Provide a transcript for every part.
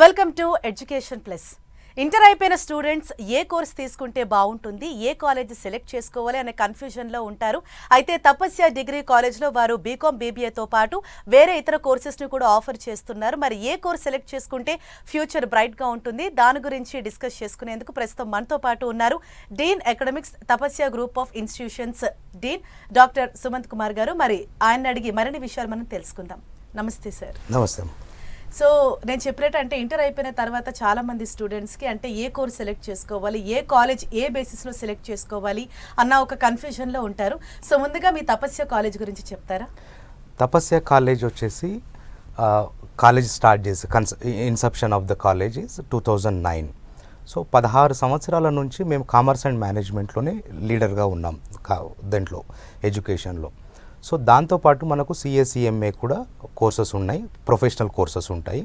Welcome to education plus. Inter అయిపోయిన students ఏ course తీసుకుంటే బాగుంటుంది ఏ కాలేజ్ సెలెక్ట్ చేసుకోవాలి అనే కన్ఫ్యూజన్లో ఉంటారు. అయితే తపస్య డిగ్రీ కాలేజ్లో వారు బీకామ్ బీబీఏతో పాటు వేరే ఇతర కోర్సెస్ని కూడా ఆఫర్ చేస్తున్నారు. మరి ఏ కోర్స్ సెలెక్ట్ చేసుకుంటే ఫ్యూచర్ బ్రైట్గా ఉంటుంది? దాని గురించి డిస్కస్ చేసుకునేందుకు ప్రస్తుతం మనతో పాటు ఉన్నారు dean academics Tapasya group of institutions dean doctor Sumanth Kumar garu. మరి ఆయన అడిగి మరిన్ని విషయాలు మనం తెలుసుకుందాం. నమస్తే సార్. నమస్తే సో నేను చెప్పినట్టు అంటే ఇంటర్ అయిపోయిన తర్వాత చాలా మంది స్టూడెంట్స్కి అంటే ఏ కోర్స్ సెలెక్ట్ చేసుకోవాలి ఏ కాలేజ్ ఏ బేసిస్లో సెలెక్ట్ చేసుకోవాలి అన్న ఒక కన్ఫ్యూజన్లో ఉంటారు. సో ముందుగా మీ తపస్య కాలేజ్ గురించి చెప్తారా? తపస్య కాలేజ్ వచ్చేసి కాలేజ్ స్టార్ట్ చేసి cons inception of the college is two thousand nine so పదహారు సంవత్సరాల నుంచి మేము కామర్స్ అండ్ మేనేజ్మెంట్లోనే లీడర్గా ఉన్నాం కా దాంట్లో ఎడ్యుకేషన్లో సో దాంతోపాటు మనకు సిఎస్ఈఎంఏ కూడా కోర్సెస్ ఉన్నాయి ప్రొఫెషనల్ కోర్సెస్ ఉంటాయి.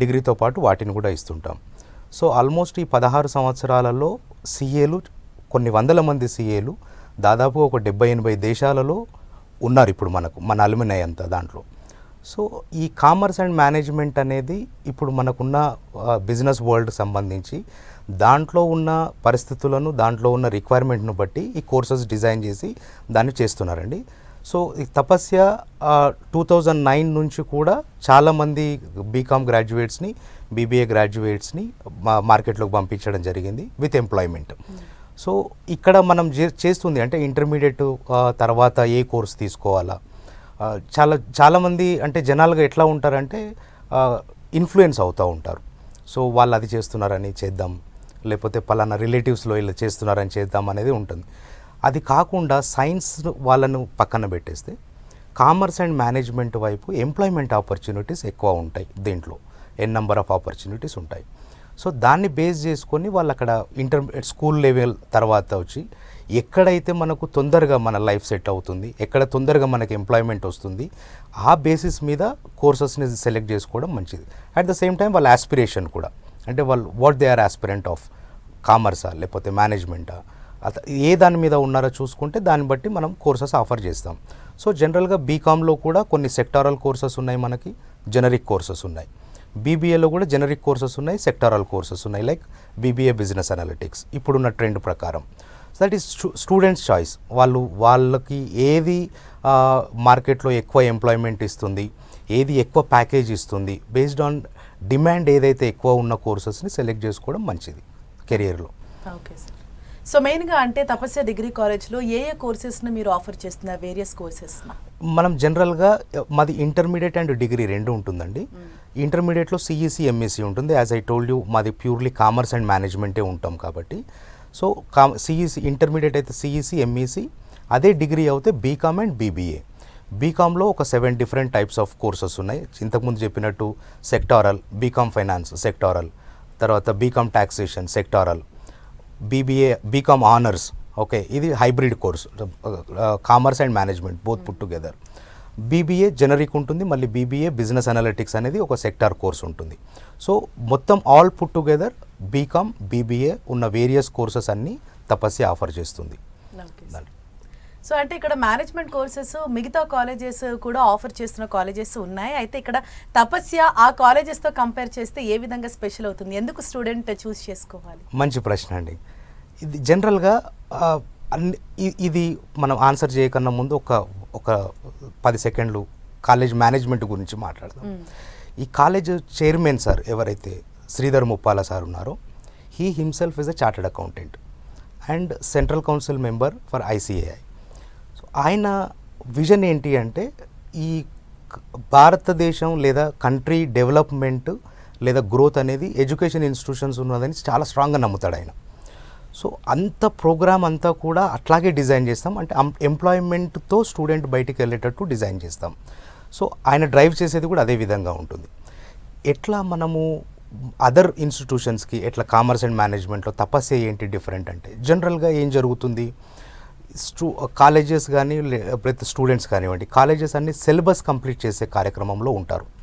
డిగ్రీతో పాటు వాటిని కూడా ఇస్తుంటాం. సో ఆల్మోస్ట్ ఈ పదహారు సంవత్సరాలలో సిఏలు కొన్ని వందల మంది సిఏలు దాదాపు ఒక డెబ్బై ఎనభై దేశాలలో ఉన్నారు ఇప్పుడు మనకు మన అలుమినై అంతా దాంట్లో. So e commerce and management అనేది ఇప్పుడు మనకున్న బిజినెస్ వరల్డ్ సంబంధించి దాంట్లో ఉన్న పరిస్థితులను దాంట్లో ఉన్న రిక్వైర్మెంట్ను బట్టి ఈ కోర్సెస్ డిజైన్ చేసి దాన్ని చేస్తున్నారండి. సో ఈ తపస్య టూ థౌజండ్ నైన్ నుంచి కూడా చాలామంది బీకామ్ గ్రాడ్యుయేట్స్ని బీబీఏ గ్రాడ్యుయేట్స్ని మా మార్కెట్లోకి పంపించడం జరిగింది విత్ ఎంప్లాయ్మెంట్ సో ఇక్కడ మనం చే- చేస్తుంది అంటే ఇంటర్మీడియట్ తర్వాత ఏ కోర్స్ తీసుకోవాలా? చాలా చాలామంది అంటే జనాలుగా ఎట్లా ఉంటారంటే ఇన్ఫ్లుయెన్స్ అవుతూ ఉంటారు. సో వాళ్ళు అది చేస్తున్నారని చేద్దాం లేకపోతే పలానా రిలేటివ్స్లో ఇలా చేస్తున్నారని చేద్దాం అనేది ఉంటుంది. అది కాకుండా సైన్స్ వాళ్ళను పక్కన పెట్టేస్తే కామర్స్ అండ్ మేనేజ్మెంట్ వైపు ఎంప్లాయ్మెంట్ ఆపర్చునిటీస్ ఎక్కువ ఉంటాయి దీంట్లో. ఎన్ నెంబర్ ఆఫ్ ఆపర్చునిటీస్ ఉంటాయి. సో దాన్ని బేస్ చేసుకొని వాళ్ళు అక్కడ ఇంటర్మీడియట్ స్కూల్ లెవెల్ తర్వాత వచ్చి ఎక్కడైతే మనకు తొందరగా మన లైఫ్ సెట్ అవుతుంది ఎక్కడ తొందరగా మనకి ఎంప్లాయ్మెంట్ వస్తుంది ఆ బేసిస్ మీద కోర్సెస్ని సెలెక్ట్ చేసుకోవడం మంచిది. అట్ ద సేమ్ టైం వాళ్ళ ఆస్పిరేషన్ కూడా. అంటే వాళ్ళు what they are aspirant of కామర్సా లేకపోతే మేనేజ్మెంటా ఏ దాని మీద ఉన్నారో చూసుకుంటే దాన్ని బట్టి మనం కోర్సెస్ ఆఫర్ చేస్తాం. సో జనరల్గా బీకామ్లో కూడా కొన్ని సెక్టారల్ కోర్సెస్ ఉన్నాయి మనకి జనరిక్ కోర్సెస్ ఉన్నాయి. బీబీఏలో కూడా జనరిక్ కోర్సెస్ ఉన్నాయి సెక్టారల్ కోర్సెస్ ఉన్నాయి లైక్ బీబీఏ బిజినెస్ అనలిటిక్స్. ఇప్పుడున్న ట్రెండ్ ప్రకారం. So that is students choice. వాళ్ళు వాళ్ళకి ఏది మార్కెట్లో ఎక్కువ ఎంప్లాయ్మెంట్ ఇస్తుంది ఏది ఎక్కువ ప్యాకేజ్ ఇస్తుంది బేస్డ్ ఆన్ డిమాండ్ ఏదైతే ఎక్కువ ఉన్న కోర్సెస్ని సెలెక్ట్ చేసుకోవడం మంచిది కెరియర్లో. Okay sir. సో మెయిన్గా అంటే తపస్య డిగ్రీ కాలేజ్లో ఏ ఏ కోర్సెస్ని మీరు ఆఫర్ చేస్తున్నారు? వేరియస్ కోర్సెస్ మనం జనరల్గా మాది ఇంటర్మీడియట్ అండ్ డిగ్రీ రెండు ఉంటుందండి. ఇంటర్మీడియట్లో సిఈసి ఎంఈసి ఉంటుంది. యాజ్ ఐ టోల్డ్ యూ మాది ప్యూర్లీ కామర్స్ అండ్ మేనేజ్మెంటే ఉంటాం కాబట్టి. సో కా సిఈసి ఇంటర్మీడియట్ అయితే సిఈసి ఎంఈసి అదే డిగ్రీ అయితే బీకామ్ అండ్ బీబీఏ బీకామ్లో ఒక seven different types of courses ఉన్నాయి. ఇంతకుముందు చెప్పినట్టు సెక్టారల్ బీకామ్ ఫైనాన్స్ సెక్టారల్ తర్వాత BCom taxation sectoral. BBA BCom honours okay ఇది hybrid course. Commerce and management both put together BBA generic ఉంటుంది మళ్ళీ బీబీఏ బిజినెస్ అనలిటిక్స్ అనేది ఒక సెక్టార్ కోర్స్ ఉంటుంది. సో మొత్తం all put together BCom BBA ఉన్న various courses అన్నీ తపస్య ఆఫర్ చేస్తుంది. సో అంటే ఇక్కడ మేనేజ్మెంట్ కోర్సెస్ మిగతా కాలేజెస్ కూడా ఆఫర్ చేస్తున్న కాలేజెస్ ఉన్నాయి. అయితే ఇక్కడ తపస్య ఆ కాలేజెస్తో కంపేర్ చేస్తే ఏ విధంగా స్పెషల్ అవుతుంది? ఎందుకు స్టూడెంట్ చూస్ చేసుకోవాలి? మంచి ప్రశ్న అండి. ఇది జనరల్గా అన్ని ఇది మనం ఆన్సర్ చేయకన్నా ముందు ఒక ఒక పది సెకండ్లు కాలేజ్ మేనేజ్మెంట్ గురించి మాట్లాడదాం. ఈ కాలేజ్ చైర్మన్ సార్ ఎవరైతే శ్రీధర్ ముప్పాల సార్ ఉన్నారో he himself is a chartered accountant and central council member for ICAI so ఆయన విజన్ ఏంటి అంటే ఈ భారతదేశం లేదా కంట్రీ డెవలప్మెంట్ లేదా గ్రోత్ అనేది ఎడ్యుకేషన్ ఇన్స్టిట్యూషన్స్ ఉన్నదని చాలా స్ట్రాంగ్గా నమ్ముతాడు ఆయన. సో అంత ప్రోగ్రామ్ అంతా కూడా అట్లాగే డిజైన్ చేస్తాం. అంటే ఎంప్లాయ్మెంట్తో స్టూడెంట్ బయటికి వెళ్ళేటట్టు డిజైన్ చేస్తాం. సో ఆయన డ్రైవ్ చేసేది కూడా అదే విధంగా ఉంటుంది. ఎట్లా మనము అదర్ ఇన్స్టిట్యూషన్స్కి ఎట్లా కామర్స్ అండ్ మేనేజ్మెంట్లో తపస్య ఏంటి డిఫరెంట్ అంటే జనరల్గా ఏం జరుగుతుంది? స్టూ కాలేజెస్ కానీ లేకపోతే స్టూడెంట్స్ కానివ్వండి కాలేజెస్ అన్ని సిలబస్ కంప్లీట్ చేసే కార్యక్రమంలో ఉంటారు.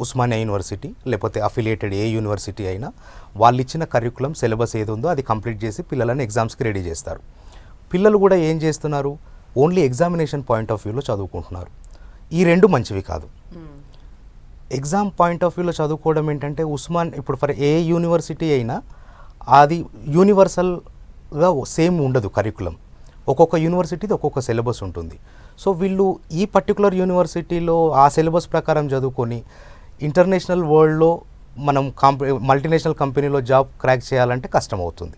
ఉస్మానియా యూనివర్సిటీ లేకపోతే అఫిలియేటెడ్ ఏ యూనివర్సిటీ అయినా వాళ్ళు ఇచ్చిన కరికులం సిలబస్ ఏది ఉందో అది కంప్లీట్ చేసి పిల్లలను ఎగ్జామ్స్కి రెడీ చేస్తారు. పిల్లలు కూడా ఏం చేస్తున్నారు? ఓన్లీ ఎగ్జామినేషన్ పాయింట్ ఆఫ్ వ్యూలో చదువుకుంటున్నారు. ఈ రెండు మంచివి కాదు. ఎగ్జామ్ పాయింట్ ఆఫ్ వ్యూలో చదువుకోవడం ఏంటంటే ఉస్మాన్ ఇప్పుడు ఫర్ ఏ యూనివర్సిటీ అయినా అది యూనివర్సల్గా సేమ్ ఉండదు కరికులం ఒక్కొక్క యూనివర్సిటీది ఒక్కొక్క సిలబస్ ఉంటుంది. సో వీళ్ళు ఈ పర్టికులర్ యూనివర్సిటీలో ఆ సిలబస్ ప్రకారం చదువుకొని ఇంటర్నేషనల్ వరల్డ్లో మనం కాంప మల్టీనేషనల్ కంపెనీలో జాబ్ క్రాక్ చేయాలంటే కష్టం అవుతుంది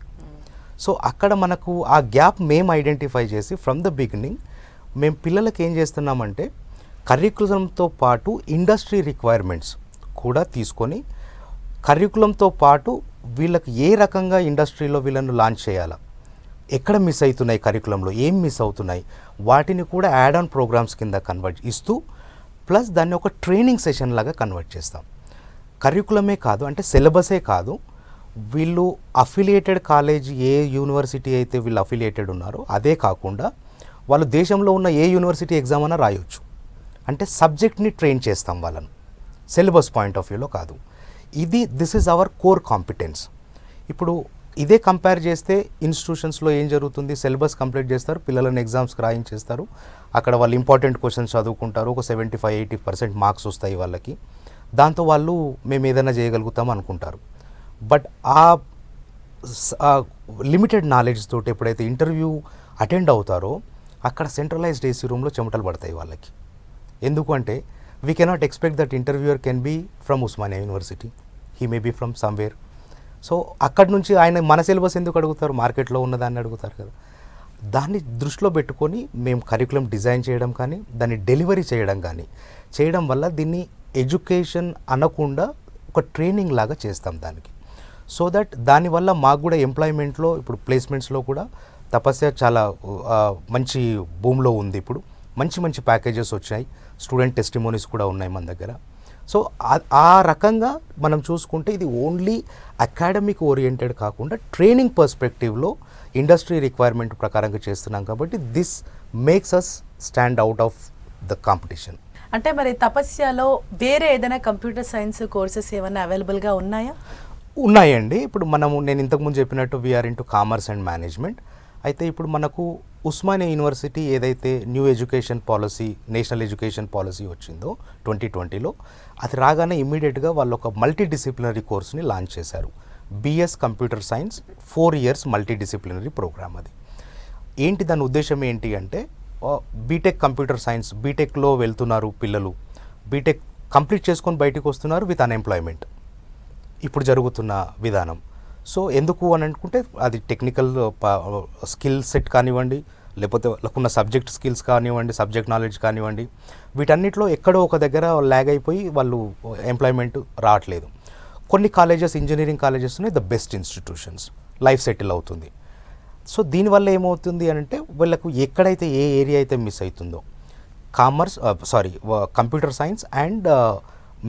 సో అక్కడ మనకు ఆ గ్యాప్ మేము ఐడెంటిఫై చేసి ఫ్రమ్ ద బిగినింగ్ మేము పిల్లలకి ఏం చేస్తున్నామంటే కరికులంతో పాటు ఇండస్ట్రీ రిక్వైర్మెంట్స్ కూడా తీసుకొని కరికులంతో పాటు వీళ్ళకి ఏ రకంగా ఇండస్ట్రీలో వీళ్ళను లాంచ్ చేయాలా? ఎక్కడ మిస్ అవుతున్నాయి కరికులంలో ఏం మిస్ అవుతున్నాయి? వాటిని కూడా యాడ్ ఆన్ ప్రోగ్రామ్స్ కింద కన్వర్ట్ ఇస్తూ ప్లస్ దాన్ని ఒక ట్రైనింగ్ సెషన్ లాగా కన్వర్ట్ చేస్తాం. కరికులమే కాదు అంటే సిలబసే కాదు. వీళ్ళు అఫిలియేటెడ్ కాలేజ్ ఏ యూనివర్సిటీ అయితే వీళ్ళు అఫిలియేటెడ్ ఉన్నారో అదే కాకుండా వాళ్ళు దేశంలో ఉన్న ఏ యూనివర్సిటీ ఎగ్జామ్ అయినా రాయొచ్చు. అంటే సబ్జెక్ట్ని ట్రైన్ చేస్తాం వాళ్ళను. సిలబస్ పాయింట్ ఆఫ్ వ్యూలో కాదు. ఇది this is our core competence. ఇప్పుడు ఇదే కంపేర్ చేస్తే ఇన్స్టిట్యూషన్స్లో ఏం జరుగుతుంది? సిలబస్ కంప్లీట్ చేస్తారు పిల్లలను ఎగ్జామ్స్కి రాయించేస్తారు. అక్కడ వాళ్ళు ఇంపార్టెంట్ క్వశ్చన్స్ చదువుకుంటారు. ఒక seventy five eighty percent marks వస్తాయి వాళ్ళకి. దాంతో వాళ్ళు మేము ఏదైనా చేయగలుగుతాం అనుకుంటారు. బట్ ఆ లిమిటెడ్ నాలెడ్జ్ తోటి ఎప్పుడైతే ఇంటర్వ్యూ అటెండ్ అవుతారో అక్కడ సెంట్రలైజ్డ్ ఏసీ రూమ్లో చెమటలు పడతాయి వాళ్ళకి. ఎందుకు అంటే we cannot expect that interviewer can be from Osmania university he may be from somewhere so అక్కడి నుంచి ఆయన మన సిలబస్ ఎందుకు అడుగుతారు? మార్కెట్లో ఉన్నదాన్ని అడుగుతారు కదా. దాన్ని దృష్టిలో పెట్టుకొని మేము కరికులం డిజైన్ చేయడం కానీ దాన్ని డెలివరీ చేయడం కానీ చేయడం వల్ల దీన్ని ఎడ్యుకేషన్ అనకుండా ఒక ట్రైనింగ్ లాగా చేస్తాం దానికి. సో దట్ దానివల్ల మాకు కూడా ఎంప్లాయ్మెంట్లో ఇప్పుడు ప్లేస్మెంట్స్లో కూడా తపస్య చాలా మంచి భూమిలో ఉంది ఇప్పుడు. మంచి మంచి ప్యాకేజెస్ వచ్చాయి. స్టూడెంట్ టెస్టిమోనీస్ కూడా ఉన్నాయి మన దగ్గర. సో ఆ- రకంగా మనం చూసుకుంటే ఇది ఓన్లీ అకాడమిక్ ఓరియంటెడ్ కాకుండా ట్రైనింగ్ పర్స్పెక్టివ్లో ఇండస్ట్రీ రిక్వైర్మెంట్ ప్రకారంగా చేస్తున్నాం కాబట్టి this makes us stand out of the competition అంటే మరి తపస్యలో వేరే ఏదైనా కంప్యూటర్ సైన్స్ కోర్సెస్ ఏమైనా అవైలబుల్గా ఉన్నాయా? ఉన్నాయండి. ఇప్పుడు మనము నేను ఇంతకుముందు చెప్పినట్టు we're into commerce and management అయితే ఇప్పుడు మనకు ఉస్మానియా యూనివర్సిటీ ఏదైతే new education policy national education policy వచ్చిందో ట్వంటీ ట్వంటీలో అది రాగానే ఇమ్మీడియట్గా వాళ్ళు ఒక మల్టీ డిసిప్లినరీ కోర్స్ని లాంచ్ చేశారు. BS computer science four years multi disciplinary program అది. ఏంటి దాని ఉద్దేశం ఏంటి అంటే బీటెక్ కంప్యూటర్ సైన్స్ బీటెక్లో వెళ్తున్నారు పిల్లలు. బీటెక్ కంప్లీట్ చేసుకొని బయటకు వస్తున్నారు విత్ అన్ఎంప్లాయ్మెంట్. ఇప్పుడు జరుగుతున్న విధానం. సో ఎందుకు అని అనుకుంటే అది టెక్నికల్ స్కిల్ సెట్ కానివ్వండి లేకపోతే వాళ్ళకున్న సబ్జెక్ట్ స్కిల్స్ కానివ్వండి సబ్జెక్ట్ నాలెడ్జ్ కానివ్వండి వీటన్నిటిలో ఎక్కడో ఒక దగ్గర ల్యాగ్ అయిపోయి వాళ్ళు ఎంప్లాయ్మెంట్ రావట్లేదు. కొన్ని కాలేజెస్ ఇంజనీరింగ్ కాలేజెస్ ఉన్నాయి the best institutions life settle అవుతుంది. సో దీనివల్ల ఏమవుతుంది అని అంటే వీళ్ళకు ఎక్కడైతే ఏ ఏరియా అయితే మిస్ అవుతుందో commerce sorry computer science and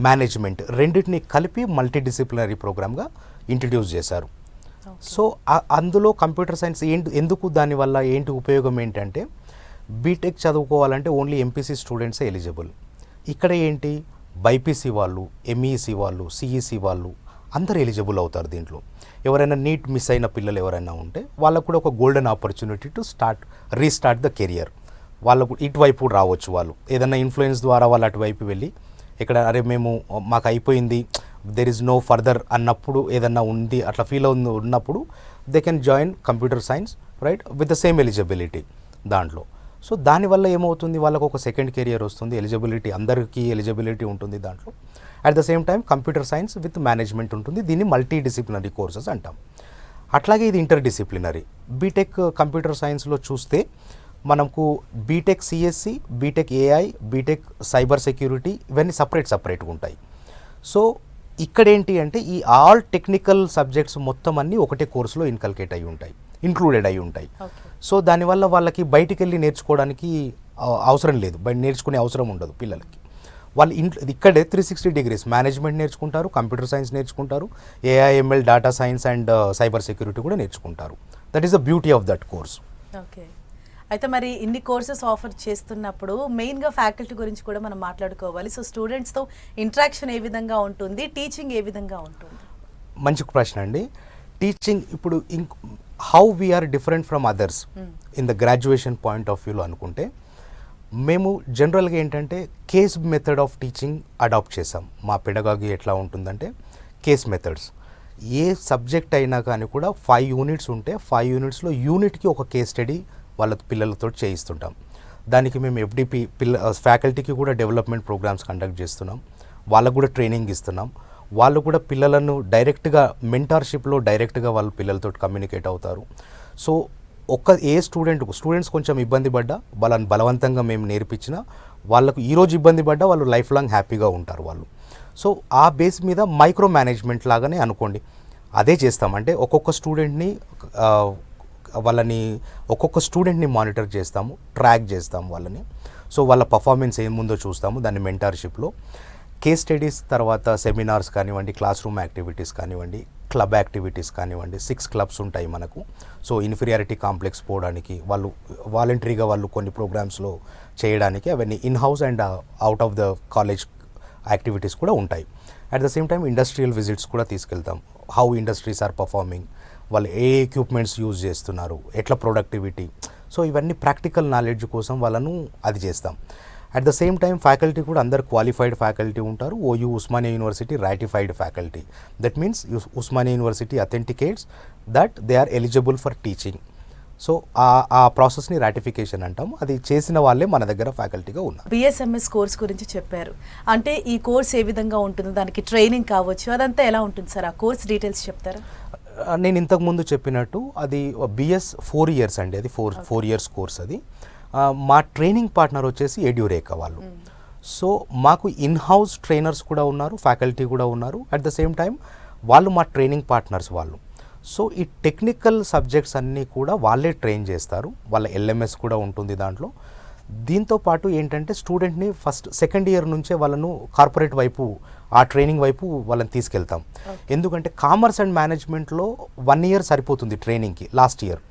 management రెండింటిని కలిపి మల్టీ డిసిప్లినరీ ప్రోగ్రామ్గా ఇంట్రడ్యూస్ చేశారు. సో అందులో కంప్యూటర్ సైన్స్ ఏంటి ఎందుకు దానివల్ల ఏంటి ఉపయోగం ఏంటంటే బీటెక్ చదువుకోవాలంటే ఓన్లీ ఎంపీసీ స్టూడెంట్సే ఎలిజిబుల్ ఇక్కడ ఏంటి బైపీసీ వాళ్ళు ఎంఈసీ వాళ్ళు సిఈసి వాళ్ళు అందరు ఎలిజిబుల్ అవుతారు దీంట్లో. ఎవరైనా నీట్ మిస్ అయిన పిల్లలు ఎవరైనా ఉంటే వాళ్ళకు కూడా ఒక golden opportunity to start restart the career వాళ్ళకు ఇటువైపు రావచ్చు వాళ్ళు. ఏదైనా ఇన్ఫ్లుయెన్స్ ద్వారా వాళ్ళు అటువైపు వెళ్ళి ఇక్కడ అరే మేము మాకు అయిపోయింది దెర్ ఇస్ నో ఫర్దర్ అన్నప్పుడు ఏదన్నా ఉంది అట్లా ఫీల్ ఉంది ఉన్నప్పుడు they can join computer science right with the same eligibility దాంట్లో. సో దానివల్ల ఏమవుతుంది? వాళ్ళకు ఒక సెకండ్ కెరియర్ వస్తుంది ఎలిజిబిలిటీ అందరికీ ఎలిజిబిలిటీ ఉంటుంది దాంట్లో. At the same time computer science with management ఉంటుంది దీన్ని మల్టీ డిసిప్లినరీ కోర్సెస్ అంటాం. అట్లాగే ఇది ఇంటర్ డిసిప్లినరీ బీటెక్ కంప్యూటర్ సైన్స్లో చూస్తే మనకు BTech CSC BTech AI BTech cyber security ఇవన్నీ సపరేట్ సపరేట్గా ఉంటాయి. సో ఇక్కడ ఏంటి అంటే ఈ ఆల్ టెక్నికల్ సబ్జెక్ట్స్ మొత్తం అన్నీ ఒకటే కోర్సులో ఇన్కల్కేట్ అయి ఉంటాయి ఇంక్లూడెడ్ అయి ఉంటాయి. సో దానివల్ల వాళ్ళకి బయటికి వెళ్ళి నేర్చుకోవడానికి అవసరం లేదు. బయట నేర్చుకునే అవసరం ఉండదు పిల్లలకి. వాళ్ళు ఇంట్లో ఇక్కడే త్రీ సిక్స్టీ డిగ్రీస్ మేనేజ్మెంట్ నేర్చుకుంటారు కంప్యూటర్ సైన్స్ నేర్చుకుంటారు AIML data science and cyber security కూడా నేర్చుకుంటారు. That is the beauty of that course okay. అయితే మరి ఇన్ని కోర్సెస్ ఆఫర్ చేస్తున్నప్పుడు మెయిన్గా ఫ్యాకల్టీ గురించి కూడా మనం మాట్లాడుకోవాలి. సో స్టూడెంట్స్తో ఇంట్రాక్షన్ ఏ విధంగా ఉంటుంది? టీచింగ్ ఏ విధంగా ఉంటుంది? మంచి ప్రశ్న అండి. టీచింగ్ ఇప్పుడు ఇంక్ how we're different from others. In the graduation point of వ్యూలో అనుకుంటే మేము జనరల్గా ఏంటంటే case method of teaching adapt చేసాం మా పెడగాగి ఎట్లా ఉంటుందంటే కేస్ మెథడ్స్ ఏ సబ్జెక్ట్ అయినా కానీ కూడా ఫైవ్ యూనిట్స్ ఉంటే ఫైవ్ యూనిట్స్లో యూనిట్కి ఒక కేస్ స్టడీ వాళ్ళ పిల్లలతో చేయిస్తుంటాం. దానికి మేము ఎఫ్డిపి పిల్ల ఫ్యాకల్టీకి కూడా డెవలప్మెంట్ ప్రోగ్రామ్స్ కండక్ట్ చేస్తున్నాం. వాళ్ళకు కూడా ట్రైనింగ్ ఇస్తున్నాం. వాళ్ళు కూడా పిల్లలను డైరెక్ట్గా మెంటార్షిప్లో డైరెక్ట్గా వాళ్ళు పిల్లలతో కమ్యూనికేట్ అవుతారు. సో ఒక్క ఏ స్టూడెంట్ స్టూడెంట్స్ కొంచెం ఇబ్బంది పడ్డా వాళ్ళని బలవంతంగా మేము నేర్పించినా వాళ్ళకు ఈరోజు ఇబ్బంది పడ్డా వాళ్ళు లైఫ్ లాంగ్ హ్యాపీగా ఉంటారు వాళ్ళు. సో ఆ బేస్ మీద మైక్రో మేనేజ్మెంట్ లాగానే అనుకోండి. అదే చేస్తాం. అంటే ఒక్కొక్క స్టూడెంట్ని వాళ్ళని ఒక్కొక్క స్టూడెంట్ని మానిటర్ చేస్తాము ట్రాక్ చేస్తాము వాళ్ళని. సో వాళ్ళ పర్ఫార్మెన్స్ ఏముందో చూస్తాము దాన్ని మెంటార్షిప్లో కేస్ స్టడీస్ తర్వాత సెమినార్స్ కానివ్వండి క్లాస్ రూమ్ యాక్టివిటీస్ కానివ్వండి క్లబ్ యాక్టివిటీస్ కానివ్వండి సిక్స్ క్లబ్స్ ఉంటాయి మనకు. సో ఇన్ఫీరియారిటీ కాంప్లెక్స్ పోవడానికి వాళ్ళు వాలంటరీగా వాళ్ళు కొన్ని ప్రోగ్రామ్స్లో చేయడానికి అవన్నీ in house and out of the college activities కూడా ఉంటాయి. At the same time industrial visits కూడా తీసుకెళ్తాం. హౌ ఇండస్ట్రీస్ ఆర్ పర్ఫార్మింగ్ వాళ్ళు ఏ ఎక్విప్మెంట్స్ యూజ్ చేస్తున్నారు ఎట్లా ప్రొడక్టివిటీ సో ఇవన్నీ ప్రాక్టికల్ నాలెడ్జ్ కోసం వాళ్ళను అది చేస్తాం. At the same time faculty కూడా అందరు క్వాలిఫైడ్ ఫ్యాకల్టీ ఉంటారు. OU Osmania university ratified faculty that means Osmania university authenticates that they are eligible for teaching so ఆ ఆ ప్రాసెస్ని రాటిఫికేషన్ అంటాం. అది చేసిన వాళ్ళే మన దగ్గర ఫ్యాకల్టీగా ఉన్నారు. బిఎస్ఎంఎస్ కోర్స్ గురించి చెప్పారు. అంటే ఈ కోర్స్ ఏ విధంగా ఉంటుంది దానికి ట్రైనింగ్ కావచ్చు అదంతా ఎలా ఉంటుంది సార్? ఆ కోర్స్ డీటెయిల్స్ చెప్తారా? నేను ఇంతకు ముందు చెప్పినట్టు అది బిఎస్ ఫోర్ ఇయర్స్ అండి అది ఫోర్ ఫోర్ ఇయర్స్ కోర్స్ అది. మా ట్రైనింగ్ పార్ట్నర్ వచ్చేసి ఎడ్యూరేకా వాళ్ళు. సో మాకు ఇన్ హౌస్ ట్రైనర్స్ కూడా ఉన్నారు ఫ్యాకల్టీ కూడా ఉన్నారు. అట్ ద సేమ్ టైం వాళ్ళు మా ట్రైనింగ్ పార్ట్నర్స్ వాళ్ళు. సో ఈ టెక్నికల్ సబ్జెక్ట్స్ అన్నీ కూడా వాళ్ళే ట్రైన్ చేస్తారు. వాళ్ళ ఎల్ఎంఎస్ కూడా ఉంటుంది దాంట్లో. దీంతో పాటు ఏంటంటే స్టూడెంట్ని ఫస్ట్ సెకండ్ ఇయర్ నుంచే వాళ్ళను కార్పొరేట్ వైపు ఆ ట్రైనింగ్ వైపు వాళ్ళని తీసుకెళ్తాం. ఎందుకంటే కామర్స్ అండ్ మేనేజ్మెంట్లో వన్ ఇయర్ సరిపోతుంది ట్రైనింగ్కి లాస్ట్ ఇయర్.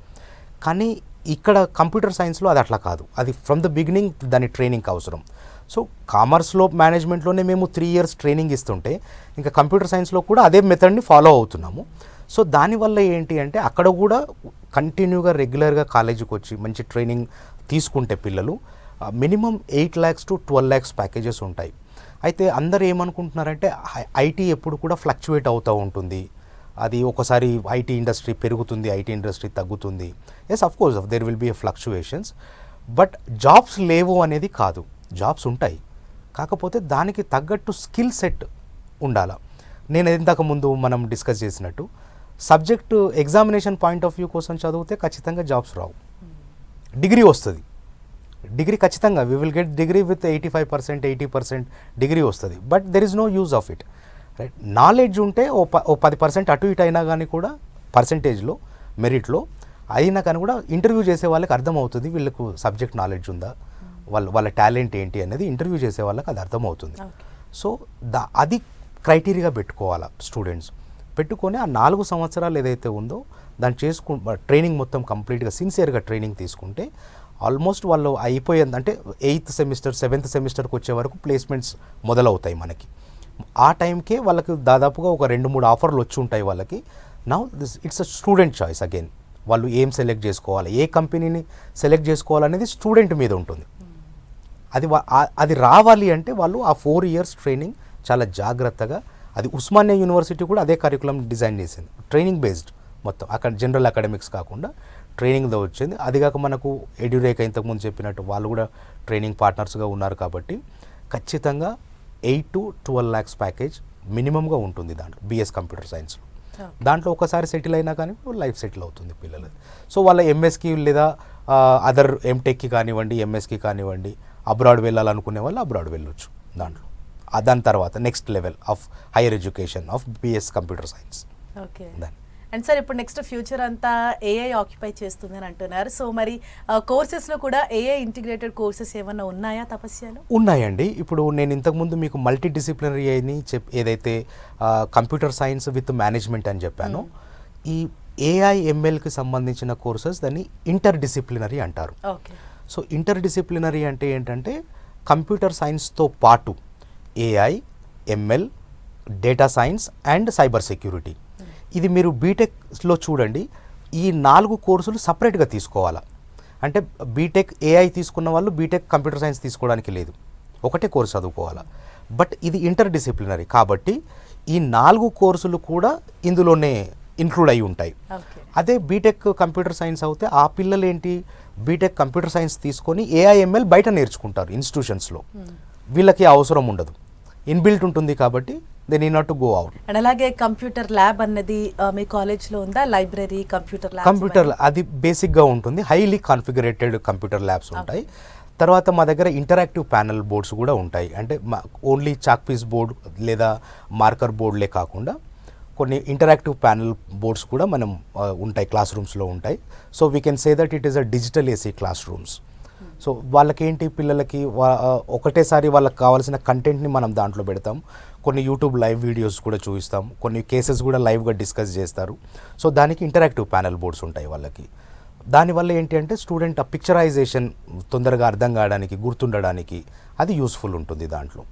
కానీ ఇక్కడ కంప్యూటర్ సైన్స్లో అది అట్లా కాదు. అది ఫ్రమ్ ద బిగినింగ్ దాని ట్రైనింగ్కి అవసరం. సో కామర్స్లో మేనేజ్మెంట్లోనే మేము త్రీ ఇయర్స్ ట్రైనింగ్ ఇస్తుంటే ఇంకా కంప్యూటర్ సైన్స్లో కూడా అదే మెథడ్ని ఫాలో అవుతున్నాము. సో దానివల్ల ఏంటి అంటే అక్కడ కూడా కంటిన్యూగా రెగ్యులర్గా కాలేజీకి వచ్చి మంచి ట్రైనింగ్ తీసుకుంటే పిల్లలు minimum eight lakhs to twelve lakhs packages ఉంటాయి. అయితే అందరు ఏమనుకుంటున్నారంటే ఐటీ ఎప్పుడు కూడా ఫ్లక్చువేట్ అవుతూ ఉంటుంది. అది ఒకసారి ఐటీ ఇండస్ట్రీ పెరుగుతుంది ఐటీ ఇండస్ట్రీ తగ్గుతుంది. Yes of course there will be fluctuations but jobs లేవు అనేది కాదు. జాబ్స్ ఉంటాయి. కాకపోతే దానికి తగ్గట్టు స్కిల్ సెట్ ఉండాల. నేను ఇంతకు ముందు మనం డిస్కస్ చేసినట్టు subject examination point of view కోసం చదివితే ఖచ్చితంగా జాబ్స్ రావు. డిగ్రీ వస్తుంది. డిగ్రీ ఖచ్చితంగా we will get degree with eighty five percent eighty percent degree వస్తుంది. But there is no use of it right knowledge ఉంటే ఓ ప ఓ పది పర్సెంట్ అటు ఇటు అయినా కానీ కూడా పర్సంటేజ్లో మెరిట్లో అయినా కానీ కూడా ఇంటర్వ్యూ చేసే వాళ్ళకి అర్థమవుతుంది వీళ్ళకు సబ్జెక్ట్ నాలెడ్జ్ ఉందా వాళ్ళ వాళ్ళ టాలెంట్ ఏంటి అనేది ఇంటర్వ్యూ చేసే వాళ్ళకి అది అర్థమవుతుంది. సో దా అది క్రైటీరియా పెట్టుకోవాలా స్టూడెంట్స్ పెట్టుకొని ఆ నాలుగు సంవత్సరాలు ఏదైతే ఉందో దాన్ని చేసుకు ట్రైనింగ్ మొత్తం కంప్లీట్గా సిన్సియర్గా ట్రైనింగ్ తీసుకుంటే ఆల్మోస్ట్ వాళ్ళు అయిపోయింది. అంటే ఎయిత్ సెమిస్టర్ సెవెంత్ సెమిస్టర్కి వచ్చే వరకు ప్లేస్మెంట్స్ మొదలవుతాయి మనకి. ఆ టైంకే వాళ్ళకి దాదాపుగా ఒక రెండు మూడు ఆఫర్లు వచ్చి ఉంటాయి వాళ్ళకి. Now this it's a student choice again వాళ్ళు ఏం సెలెక్ట్ చేసుకోవాలి? ఏ కంపెనీని సెలెక్ట్ చేసుకోవాలనేది స్టూడెంట్ మీద ఉంటుంది. అది వా- అది రావాలి అంటే వాళ్ళు ఆ ఫోర్ ఇయర్స్ ట్రైనింగ్ చాలా జాగ్రత్తగా అది ఉస్మానియా యూనివర్సిటీ కూడా అదే కరికులం డిజైన్ చేసింది. ట్రైనింగ్ బేస్డ్ మొత్తం. అక్కడ జనరల్ అకాడమిక్స్ కాకుండా ట్రైనింగ్తో వచ్చింది. అది కాక మనకు ఎడ్యురేక ఇంతకుముందు చెప్పినట్టు వాళ్ళు కూడా ట్రైనింగ్ పార్ట్నర్స్గా ఉన్నారు కాబట్టి ఖచ్చితంగా eight to twelve lakhs package మినిమంగా ఉంటుంది దాంట్లో బీఎస్ కంప్యూటర్ సైన్స్లో. దాంట్లో ఒకసారి సెటిల్ అయినా కానీ లైఫ్ సెటిల్ అవుతుంది పిల్లలు సో వాళ్ళ ఎంఎస్కి లేదా అదర్ ఎంటెక్కి కానివ్వండి ఎంఎస్కి కానివ్వండి అబ్రాడ్ వెళ్ళాలనుకునే వాళ్ళు అబ్రాడ్ వెళ్ళొచ్చు దాంట్లో. దాని తర్వాత next level of higher education of BS computer science. Okay. దాని అండ్ సార్ ఇప్పుడు నెక్స్ట్ ఫ్యూచర్ అంతా ఏఐ ఆక్యుపై చేస్తుంది అని అంటున్నారు. సో మరి కోర్సెస్లో కూడా ఏఐ ఇంటిగ్రేటెడ్ కోర్సెస్ ఏమన్నా ఉన్నాయా తపస్యాలు? ఉన్నాయండి. ఇప్పుడు నేను ఇంతకుముందు మీకు మల్టీ డిసిప్లినరీ అని చెప్ ఏదైతే కంప్యూటర్ సైన్స్ విత్ మేనేజ్మెంట్ అని చెప్పానో ఈ ఏఐ ఎంఎల్కి సంబంధించిన కోర్సెస్ దాన్ని ఇంటర్ డిసిప్లినరీ అంటారు. ఓకే సో ఇంటర్ డిసిప్లినరీ అంటే ఏంటంటే కంప్యూటర్ సైన్స్తో పాటు AI ML data science and cyber security ఇది మీరు బీటెక్లో చూడండి. ఈ నాలుగు కోర్సులు సపరేట్గా తీసుకోవాలా. అంటే బీటెక్ ఏఐ తీసుకున్న వాళ్ళు బీటెక్ కంప్యూటర్ సైన్స్ తీసుకోవడానికి లేదు. ఒకటే కోర్స్ చదువుకోవాలా. బట్ ఇది ఇంటర్ డిసిప్లినరీ కాబట్టి ఈ నాలుగు కోర్సులు కూడా ఇందులోనే ఇంక్లూడ్ అయి ఉంటాయి. అదే బీటెక్ కంప్యూటర్ సైన్స్ అవుతే ఆ పిల్లలు ఏంటి బీటెక్ కంప్యూటర్ సైన్స్ తీసుకొని ఏఐఎంఎల్ బయట నేర్చుకుంటారు ఇన్స్టిట్యూషన్స్లో. వీళ్ళకి అవసరం ఉండదు. ఇన్బిల్ట్ ఉంటుంది కాబట్టి they need not to go out and అలాగే కంప్యూటర్ ల్యాబ్ అన్నది మీ కాలేజ్లో ఉందా? లైబ్రరీ కంప్యూటర్ ల్యాబ్ కంప్యూటర్ అది బేసిక్గా ఉంటుంది. హైలీ కాన్ఫిగరేటెడ్ కంప్యూటర్ ల్యాబ్స్ ఉంటాయి. తర్వాత మా దగ్గర ఇంటరాక్టివ్ ప్యానల్ బోర్డ్స్ కూడా ఉంటాయి. అంటే ఓన్లీ చాక్ పీస్ బోర్డ్ లేదా మార్కర్ బోర్డులే కాకుండా కొన్ని ఇంటరాక్టివ్ ప్యానల్ బోర్డ్స్ కూడా మనం ఉంటాయి క్లాస్ రూమ్స్లో ఉంటాయి. So we can say that it is a digital AC class rooms so వాళ్ళకేంటి పిల్లలకి ఒకటేసారి వాళ్ళకి కావాల్సిన కంటెంట్ని మనం దాంట్లో పెడతాం. కొన్ని యూట్యూబ్ లైవ్ వీడియోస్ కూడా చూపిస్తాం. కొన్ని కేసెస్ కూడా లైవ్గా డిస్కస్ చేస్తారు. సో దానికి ఇంటరాక్టివ్ ప్యానల్ బోర్డ్స్ ఉంటాయి వాళ్ళకి. దానివల్ల ఏంటి అంటే స్టూడెంట్ ఆ పిక్చరైజేషన్ తొందరగా అర్థం కావడానికి గుర్తుండడానికి అది యూస్ఫుల్ ఉంటుంది దాంట్లో.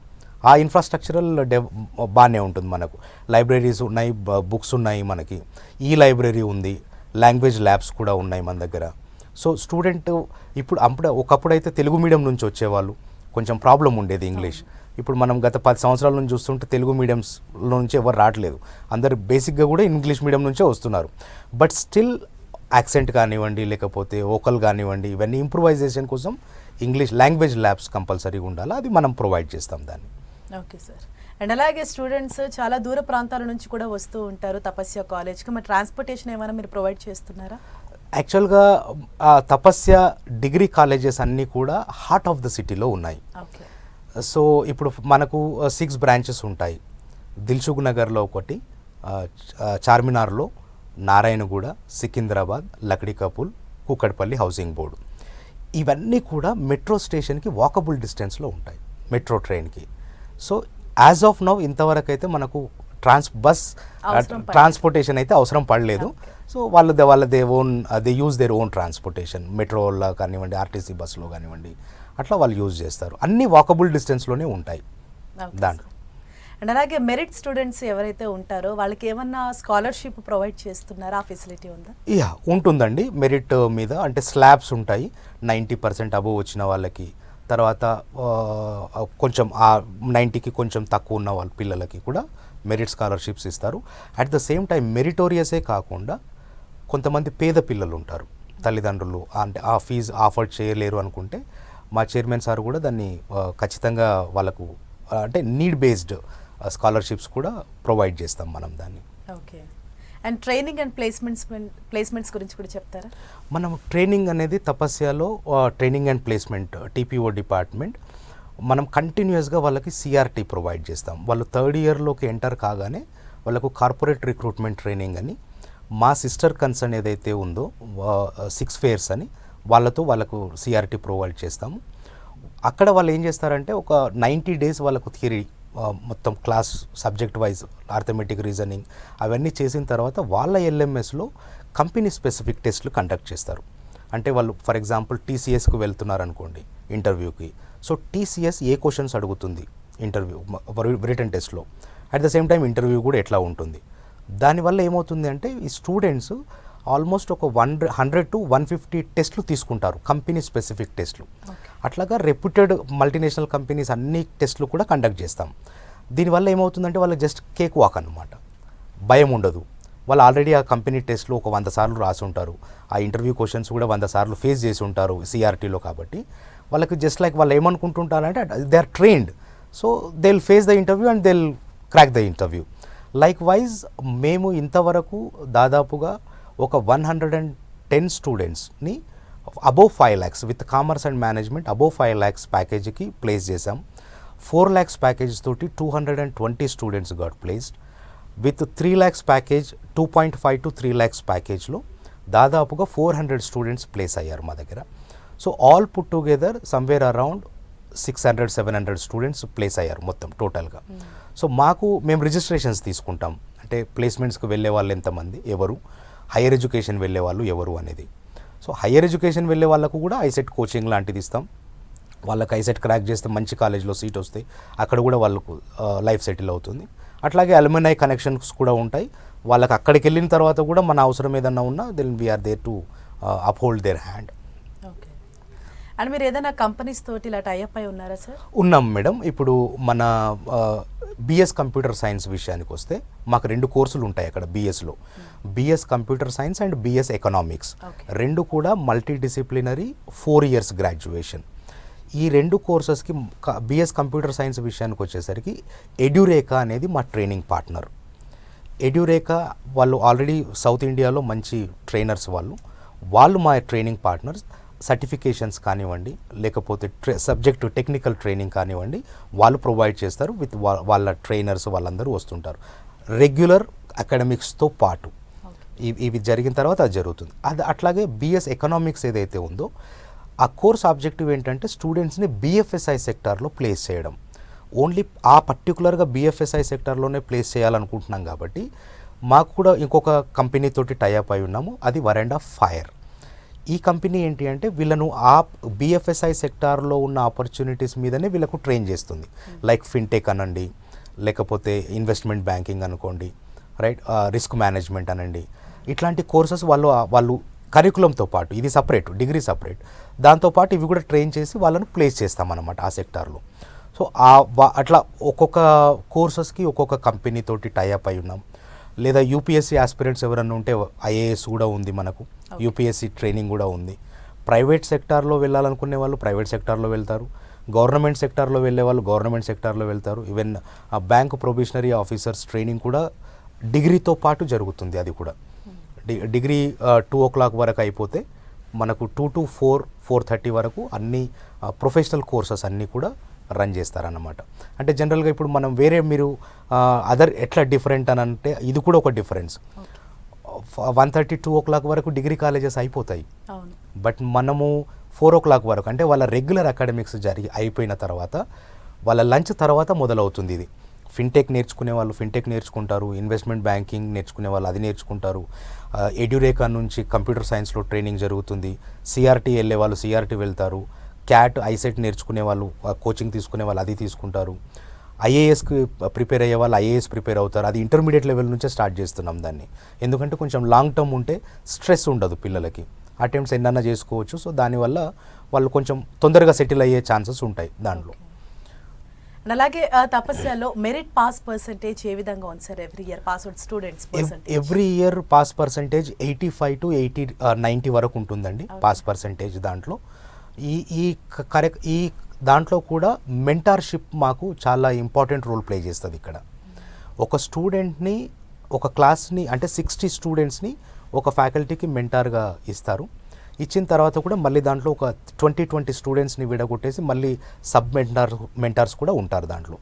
ఆ ఇన్ఫ్రాస్ట్రక్చరల్ డెవ్ బాగానే ఉంటుంది మనకు. లైబ్రరీస్ ఉన్నాయి బుక్స్ ఉన్నాయి మనకి. ఈ లైబ్రరీ ఉంది లాంగ్వేజ్ ల్యాబ్స్ కూడా ఉన్నాయి మన దగ్గర. సో స్టూడెంట్ ఇప్పుడు అప్పుడు ఒకప్పుడు అయితే తెలుగు మీడియం నుంచి వచ్చేవాళ్ళు. కొంచెం ప్రాబ్లం ఉండేది ఇంగ్లీష్ ఇప్పుడు మనం గత పది సంవత్సరాల నుంచి చూస్తుంటే తెలుగు మీడియంస్లో నుంచి ఎవరు రావట్లేదు. అందరు బేసిక్గా కూడా ఇంగ్లీష్ మీడియం నుంచే వస్తున్నారు. బట్ స్టిల్ యాక్సెంట్ కానివ్వండి లేకపోతే ఓకల్ కానివ్వండి ఇవన్నీ ఇంప్రూవైజేషన్ కోసం ఇంగ్లీష్ లాంగ్వేజ్ ల్యాబ్స్ కంపల్సరీగా ఉండాలి? అది మనం ప్రొవైడ్ చేస్తాం దాన్ని. ఓకే సార్ అండ్ అలాగే స్టూడెంట్స్ చాలా దూర ప్రాంతాల నుంచి కూడా వస్తూ ఉంటారు తపస్య కాలేజ్కి మరి ట్రాన్స్పోర్టేషన్ ఏమైనా మీరు ప్రొవైడ్ చేస్తున్నారా? యాక్చువల్గా తపస్య డిగ్రీ కాలేజెస్ అన్నీ కూడా హార్ట్ ఆఫ్ ద సిటీలో ఉన్నాయి. ఓకే సో ఇప్పుడు మనకు సిక్స్ బ్రాంచెస్ ఉంటాయి. దిల్సుఖ్ నగర్లో ఒకటి చార్మినార్లో నారాయణగూడ సికింద్రాబాద్ లక్డీ కపూల్ కూకట్పల్లి హౌసింగ్ బోర్డు. ఇవన్నీ కూడా మెట్రో స్టేషన్కి వాకబుల్ డిస్టెన్స్లో ఉంటాయి మెట్రో ట్రైన్కి. సో యాజ్ ఆఫ్ నౌ ఇంతవరకు అయితే మనకు ట్రాన్స్ బస్. ట్రాన్స్పోర్టేషన్ అయితే అవసరం పడలేదు. సో వాళ్ళు దే- వాళ్ళ they own they use their own transportation. మెట్రోలో కానివ్వండి ఆర్టీసీ బస్సులో కానివ్వండి అట్లా వాళ్ళు యూజ్ చేస్తారు. అన్ని వాకబుల్ డిస్టెన్స్లోనే ఉంటాయి. దాంట్లో. అండ్ అలాగే మెరిట్ స్టూడెంట్స్ ఎవరైతే ఉంటారో వాళ్ళకి ఏమన్నా స్కాలర్షిప్ ప్రొవైడ్ చేస్తున్నారా? ఆ ఫెసిలిటీ ఉందా? యా ఉంటుందండి. మెరిట్ మీద అంటే స్లాబ్స్ ఉంటాయి. నైంటీ పర్సెంట్ అబవ్ వచ్చిన వాళ్ళకి. తర్వాత కొంచెం ఆ నైంటీకి కొంచెం తక్కువ ఉన్న వాళ్ళ పిల్లలకి కూడా మెరిట్ స్కాలర్షిప్స్ ఇస్తారు. అట్ ద సేమ్ టైం మెరిటోరియసే కాకుండా కొంతమంది పేద పిల్లలు ఉంటారు. తల్లిదండ్రులు అంటే ఆ ఫీజు ఆఫర్ చేయలేరు అనుకుంటే మా చైర్మన్ సార్ కూడా దాన్ని ఖచ్చితంగా వాళ్ళకు అంటే నీడ్ బేస్డ్ స్కాలర్షిప్స్ కూడా ప్రొవైడ్ చేస్తాం మనం దాన్ని. Okay and training and placements placements గురించి కూడా చెప్తారా? మనం ట్రైనింగ్ అనేది తపస్యలో training and placement TPO department మనం కంటిన్యూస్గా వాళ్ళకి సిఆర్టీ ప్రొవైడ్ చేస్తాం. వాళ్ళు థర్డ్ ఇయర్లోకి ఎంటర్ కాగానే వాళ్ళకు కార్పొరేట్ రిక్రూట్మెంట్ ట్రైనింగ్ అని మా సిస్టర్ కన్సర్న్ ఏదైతే ఉందో సిక్స్ ఫేర్స్ అని వాళ్ళతో వాళ్ళకు సిఆర్టీ ప్రొవైడ్ చేస్తాము అక్కడ వాళ్ళు ఏం చేస్తారంటే ఒక నైంటీ డేస్ వాళ్ళకు థియరీ మొత్తం class subject wise arithmetic reasoning అవన్నీ చేసిన తర్వాత వాళ్ళ ఎల్ఎంఎస్లో కంపెనీ స్పెసిఫిక్ టెస్ట్లు కండక్ట్ చేస్తారు. అంటే వాళ్ళు ఫర్ ఎగ్జాంపుల్ టీసీఎస్కు వెళ్తున్నారు అనుకోండి ఇంటర్వ్యూకి సో టీసీఎస్ ఏ క్వశ్చన్స్ అడుగుతుంది ఇంటర్వ్యూ రిటర్న్ టెస్ట్లో at the same time interview కూడా ఎట్లా ఉంటుంది. దానివల్ల ఏమవుతుంది అంటే ఈ స్టూడెంట్స్ ఆల్మోస్ట్ ఒక one hundred to one fifty టెస్ట్లు తీసుకుంటారు కంపెనీ స్పెసిఫిక్ టెస్ట్లు. అట్లాగా రెప్యూటెడ్ మల్టీనేషనల్ కంపెనీస్ అన్ని టెస్ట్లు కూడా కండక్ట్ చేస్తాం. దీనివల్ల ఏమవుతుందంటే వాళ్ళకి జస్ట్ కేక్ వాక్ అనమాట భయం ఉండదు. వాళ్ళు ఆల్రెడీ ఆ కంపెనీ టెస్ట్లో ఒక వంద సార్లు రాసి ఉంటారు. ఆ ఇంటర్వ్యూ క్వశ్చన్స్ కూడా వంద సార్లు ఫేస్ చేసి ఉంటారు సిఆర్టీలో కాబట్టి. వాళ్ళకి జస్ట్ లైక్ వాళ్ళు ఏమనుకుంటుంటారంటే they are trained. So they will face the interview and they will crack the interview likewise మేము ఇంతవరకు దాదాపుగా ఒక వన్ హండ్రెడ్ అండ్ టెన్ స్టూడెంట్స్ని above five lakhs with commerce and management above five lakhs ప్యాకేజీకి place చేసాం four lakhs package తోటి two hundred and twenty students got placed with three lakhs package two point five to three lakhs ప్యాకేజ్లో దాదాపుగా four hundred students place అయ్యారు మా దగ్గర. So all put together somewhere around six hundred seven hundred students place అయ్యారు మొత్తం టోటల్గా so మాకు మేము registrations తీసుకుంటాం. అంటే ప్లేస్మెంట్స్కి వెళ్ళే వాళ్ళు ఎంతమంది? ఎవరు? హైయర్ ఎడ్యుకేషన్ వెళ్ళే వాళ్ళు ఎవరు అనేది. సో హైయర్ ఎడ్యుకేషన్ వెళ్ళే వాళ్ళకు కూడా ఐసెట్ కోచింగ్ లాంటిది ఇస్తాం. వాళ్ళకి ఐసెట్ క్రాక్ చేస్తే మంచి కాలేజ్లో సీట్ వస్తాయి అక్కడ కూడా వాళ్ళకు లైఫ్ సెటిల్ అవుతుంది. అట్లాగే అలుమినై కనెక్షన్స్ కూడా ఉంటాయి. వాళ్ళకి అక్కడికి వెళ్ళిన తర్వాత కూడా మన అవసరం ఏదన్నా ఉన్నా then we're there to uphold their hand okay. And మీరు ఏదైనా కంపెనీస్ తోటి ఇలా టైఅప్ అయి ఉన్నారా సార్? ఉన్నాం మేడం. ఇప్పుడు మన బిఎస్ కంప్యూటర్ సైన్స్ విషయానికి వస్తే మాకు రెండు కోర్సులు ఉంటాయి అక్కడ బిఎస్లో BS computer science and BS economics. రెండు కూడా multi disciplinary four years graduation ఈ రెండు కోర్సెస్కి బిఎస్ కంప్యూటర్ సైన్స్ విషయానికి వచ్చేసరికి ఎడ్యురేకా అనేది మా ట్రైనింగ్ పార్ట్నర్ ఎడ్యురేకా వాళ్ళు ఆల్రెడీ సౌత్ ఇండియాలో మంచి ట్రైనర్స్ వాళ్ళు. వాళ్ళు మా ట్రైనింగ్ పార్ట్నర్స్ సర్టిఫికేషన్స్ కానివ్వండి లేకపోతే ట్రే సబ్జెక్ట్ టెక్నికల్ ట్రైనింగ్ కానివ్వండి వాళ్ళు ప్రొవైడ్ చేస్తారు విత్ వాళ్ళ ట్రైనర్స్ వాళ్ళందరూ వస్తుంటారు. రెగ్యులర్ అకాడమిక్స్తో పాటు. ఇవి ఇవి జరిగిన తర్వాత అది జరుగుతుంది. అది అట్లాగే బిఎస్ ఎకనామిక్స్ ఏదైతే ఉందో ఆ కోర్స్ ఆబ్జెక్టివ్ ఏంటంటే స్టూడెంట్స్ని బిఎఫ్ఎస్ఐ సెక్టార్లో ప్లేస్ చేయడం. ఓన్లీ ఆ పర్టికులర్గా బిఎఫ్ఎస్ఐ సెక్టార్లోనే ప్లేస్ చేయాలనుకుంటున్నాం కాబట్టి మాకు కూడా ఇంకొక కంపెనీ తోటి టైఅప్ అయి ఉన్నాము. అది వరెండా ఫైర్ ఈ కంపెనీ ఏంటి అంటే వీళ్ళను ఆ బిఎఫ్ఎస్ఐ సెక్టార్లో ఉన్న ఆపర్చునిటీస్ మీదనే వీళ్ళకు ట్రైన్ చేస్తుంది. లైక్ ఫిన్టెక్ అనండి లేకపోతే ఇన్వెస్ట్మెంట్ బ్యాంకింగ్ అనుకోండి రైట్ రిస్క్ మేనేజ్మెంట్ అనండి. ఇట్లాంటి కోర్సెస్ వాళ్ళు వాళ్ళు కరికులంతో పాటు ఇది సపరేట్ డిగ్రీ సపరేట్ దాంతోపాటు ఇవి కూడా ట్రైన్ చేసి వాళ్ళను ప్లేస్ చేస్తామన్నమాట ఆ సెక్టార్లో. సో ఆ అట్లా ఒక్కొక్క కోర్సెస్కి ఒక్కొక్క కంపెనీతోటి టైఅప్ అయి ఉన్నాం. లేదా యూపీఎస్సీ ఆస్పిరెంట్స్ ఎవరన్నా ఉంటే ఐఏఎస్ కూడా ఉంది మనకు. యూపీఎస్సీ ట్రైనింగ్ కూడా ఉంది. ప్రైవేట్ సెక్టార్లో వెళ్ళాలనుకునే వాళ్ళు ప్రైవేట్ సెక్టార్లో వెళ్తారు. గవర్నమెంట్ సెక్టార్లో వెళ్ళే వాళ్ళు గవర్నమెంట్ సెక్టార్లో వెళ్తారు. Even bank probationary officers training కూడా డిగ్రీతో పాటు జరుగుతుంది అది కూడా. డి- డిగ్రీ టూ ఓ క్లాక్ వరకు అయిపోతే మనకు two to four four thirty వరకు అన్ని ప్రొఫెషనల్ కోర్సెస్ అన్నీ కూడా రన్ చేస్తారన్నమాట. అంటే జనరల్గా ఇప్పుడు మనం వేరే మీరు అదర్ ఎట్లా డిఫరెంట్ అని అంటే ఇది కూడా ఒక difference one thirty two o'clock వరకు డిగ్రీ కాలేజెస్ అయిపోతాయి. బట్ మనము ఫోర్ ఓ క్లాక్ వరకు అంటే వాళ్ళ రెగ్యులర్ అకాడమిక్స్ జరిగి అయిపోయిన తర్వాత వాళ్ళ లంచ్ తర్వాత మొదలవుతుంది ఇది. ఫిన్టెక్ నేర్చుకునే వాళ్ళు ఫిన్టెక్ నేర్చుకుంటారు ఇన్వెస్ట్మెంట్ బ్యాంకింగ్ నేర్చుకునే వాళ్ళు అది నేర్చుకుంటారు. ఎడ్యురేకా నుంచి కంప్యూటర్ సైన్స్లో ట్రైనింగ్ జరుగుతుంది. సిఆర్టీ వెళ్ళే వాళ్ళు సిఆర్టీ వెళ్తారు. క్యాట్ ఐసెట్ నేర్చుకునే వాళ్ళు కోచింగ్ తీసుకునే వాళ్ళు అది తీసుకుంటారు. ఐఏఎస్కి ప్రిపేర్ అయ్యే వాళ్ళు ఐఏఎస్ ప్రిపేర్ అవుతారు. అది ఇంటర్మీడియట్ లెవెల్ నుంచే స్టార్ట్ చేస్తున్నాం దాన్ని. ఎందుకంటే కొంచెం లాంగ్ టర్మ్ ఉంటే స్ట్రెస్ ఉండదు పిల్లలకి. అటెంప్ట్స్ ఎన్నన్నా చేసుకోవచ్చు. సో దానివల్ల వాళ్ళు కొంచెం తొందరగా సెటిల్ అయ్యే ఛాన్సెస్ ఉంటాయి దాంట్లో. అలాగే తపస్యలో మెరిట్ పాస్ పర్సంటేజ్ ఏ విధంగా ఉంది sir? Every year pass out students percentage? Every year pass percentage eighty five to eighty ninety వరకు ఉంటుందండి పాస్ పర్సంటేజ్ దాంట్లో. ఈ ఈ కరెక్ట్ ఈ దాంట్లో కూడా మెంటార్షిప్ మాకు చాలా ఇంపార్టెంట్ రోల్ ప్లే చేస్తుంది ఇక్కడ. ఒక స్టూడెంట్ని ఒక క్లాస్ని అంటే సిక్స్టీ స్టూడెంట్స్ని ఒక ఫ్యాకల్టీకి మెంటార్గా ఇస్తారు. ఇచ్చిన తర్వాత కూడా మళ్ళీ దాంట్లో ఒక ట్వంటీ ట్వంటీ స్టూడెంట్స్ని విడగొట్టేసి మళ్ళీ సబ్ మెంటార్ మెంటార్స్ కూడా ఉంటారు దాంట్లో.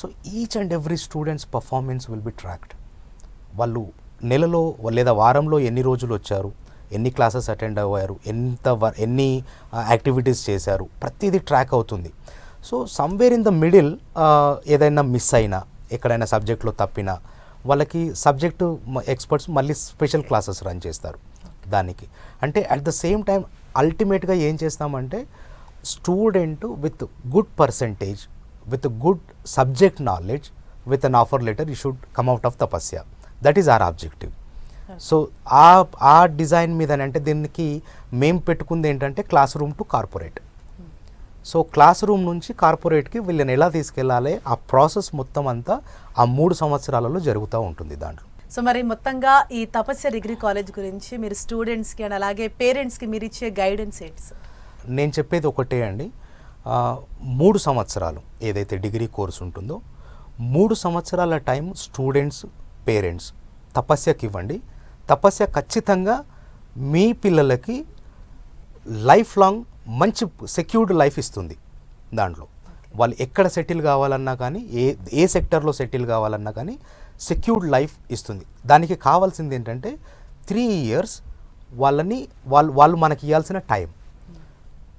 So each and every students performance will be tracked వాళ్ళు నెలలో లేదా వారంలో ఎన్ని రోజులు వచ్చారు? ఎన్ని క్లాసెస్ అటెండ్ అయ్యారు ఎంత ఎన్ని యాక్టివిటీస్ చేశారు ప్రతిదీ ట్రాక్ అవుతుంది. So somewhere in the middle ఏదైనా మిస్ అయినా ఎక్కడైనా సబ్జెక్ట్లో తప్పినా వాళ్ళకి సబ్జెక్టు ఎక్స్పర్ట్స్ మళ్ళీ స్పెషల్ క్లాసెస్ రన్ చేస్తారు దానికి. అంటే అట్ ద సేమ్ టైం అల్టిమేట్గా ఏం చేస్తామంటే student with good percentage with good subject knowledge with an offer letter you should come out of Tapasya that is our objective so ఆ ఆ design మీద అంటే దీనికి మేము పెట్టుకుంది ఏంటంటే classroom to corporate. So classroom నుంచి కార్పొరేట్కి వీళ్ళని ఎలా తీసుకెళ్ళాలి? ఆ ప్రాసెస్ మొత్తం అంతా ఆ మూడు సంవత్సరాలలో జరుగుతూ ఉంటుంది దాంట్లో. సో మరి మొత్తంగా ఈ తపస్య డిగ్రీ కాలేజ్ గురించి మీరు స్టూడెంట్స్కి అండ్ అలాగే పేరెంట్స్కి మీరు ఇచ్చే గైడెన్స్ ఏంటి నేను చెప్పేది ఒకటే అండి. మూడు సంవత్సరాలు ఏదైతే డిగ్రీ కోర్స్ ఉంటుందో మూడు సంవత్సరాల టైం స్టూడెంట్స్ పేరెంట్స్ తపస్యకి ఇవ్వండి తపస్య ఖచ్చితంగా మీ పిల్లలకి లైఫ్ లాంగ్ మంచి సెక్యూర్డ్ లైఫ్ ఇస్తుంది దాంట్లో. వాళ్ళు ఎక్కడ సెటిల్ కావాలన్నా కానీ ఏ ఏ సెక్టర్లో సెటిల్ కావాలన్నా కానీ సెక్యూర్డ్ లైఫ్ ఇస్తుంది. దానికి కావాల్సింది ఏంటంటే త్రీ ఇయర్స్ వాళ్ళని వాళ్ళు వాళ్ళు మనకి ఇవ్వాల్సిన టైం.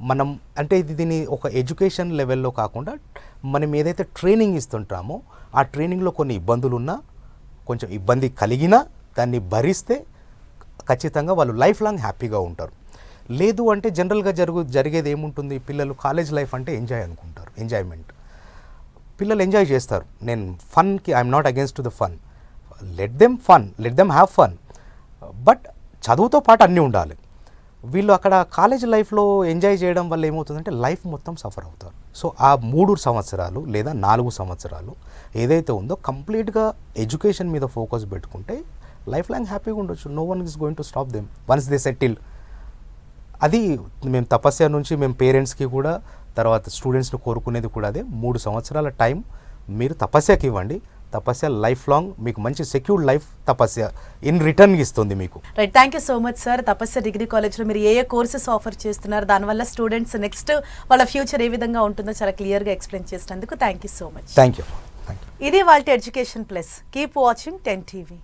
మనం అంటే ఇది దీని ఒక ఎడ్యుకేషన్ లెవెల్లో కాకుండా మనం ఏదైతే ట్రైనింగ్ ఇస్తుంటామో ఆ ట్రైనింగ్లో కొన్ని ఇబ్బందులు ఉన్నా కొంచెం ఇబ్బంది కలిగినా దాన్ని భరిస్తే ఖచ్చితంగా వాళ్ళు లైఫ్ లాంగ్ హ్యాపీగా ఉంటారు. లేదు అంటే జనరల్గా జరుగు జరిగేది ఏముంటుంది? పిల్లలు కాలేజ్ లైఫ్ అంటే ఎంజాయ్ అనుకుంటారు ఎంజాయ్మెంట్. పిల్లలు ఎంజాయ్ చేస్తారు. నేను ఫన్కి I'm not against the fun. Let them fun let them have fun. But చదువుతో పాటు అన్నీ ఉండాలి. వీళ్ళు అక్కడ కాలేజ్ లైఫ్లో ఎంజాయ్ చేయడం వల్ల ఏమవుతుందంటే లైఫ్ మొత్తం సఫర్ అవుతారు. సో ఆ మూడు సంవత్సరాలు లేదా నాలుగు సంవత్సరాలు ఏదైతే ఉందో కంప్లీట్గా ఎడ్యుకేషన్ మీద ఫోకస్ పెట్టుకుంటే లైఫ్ లాంగ్ హ్యాపీగా ఉండొచ్చు. No one is going to stop them once they settle అది మేము తపస్య నుంచి మేము పేరెంట్స్కి కూడా తర్వాత స్టూడెంట్స్ని కోరుకునేది కూడా అదే. మూడు సంవత్సరాల టైం మీరు తపస్యకి ఇవ్వండి. తపస్య లైఫ్ లాంగ్ మీకు మంచి secured life Tapasya in return ఇస్తుంది మీకు. Right thank you so much sir Tapasya degree కాలేజ్లో మీరు ఏ ఏ కోర్సెస్ ఆఫర్ చేస్తున్నారు దానివల్ల స్టూడెంట్స్ నెక్స్ట్ వాళ్ళ ఫ్యూచర్ ఏ విధంగా ఉంటుందో చాలా క్లియర్గా ఎక్స్ప్లెయిన్ చేసినందుకు thank you so much thank you thank you ఇది వాళ్ళ education plus. Keep watching ten TV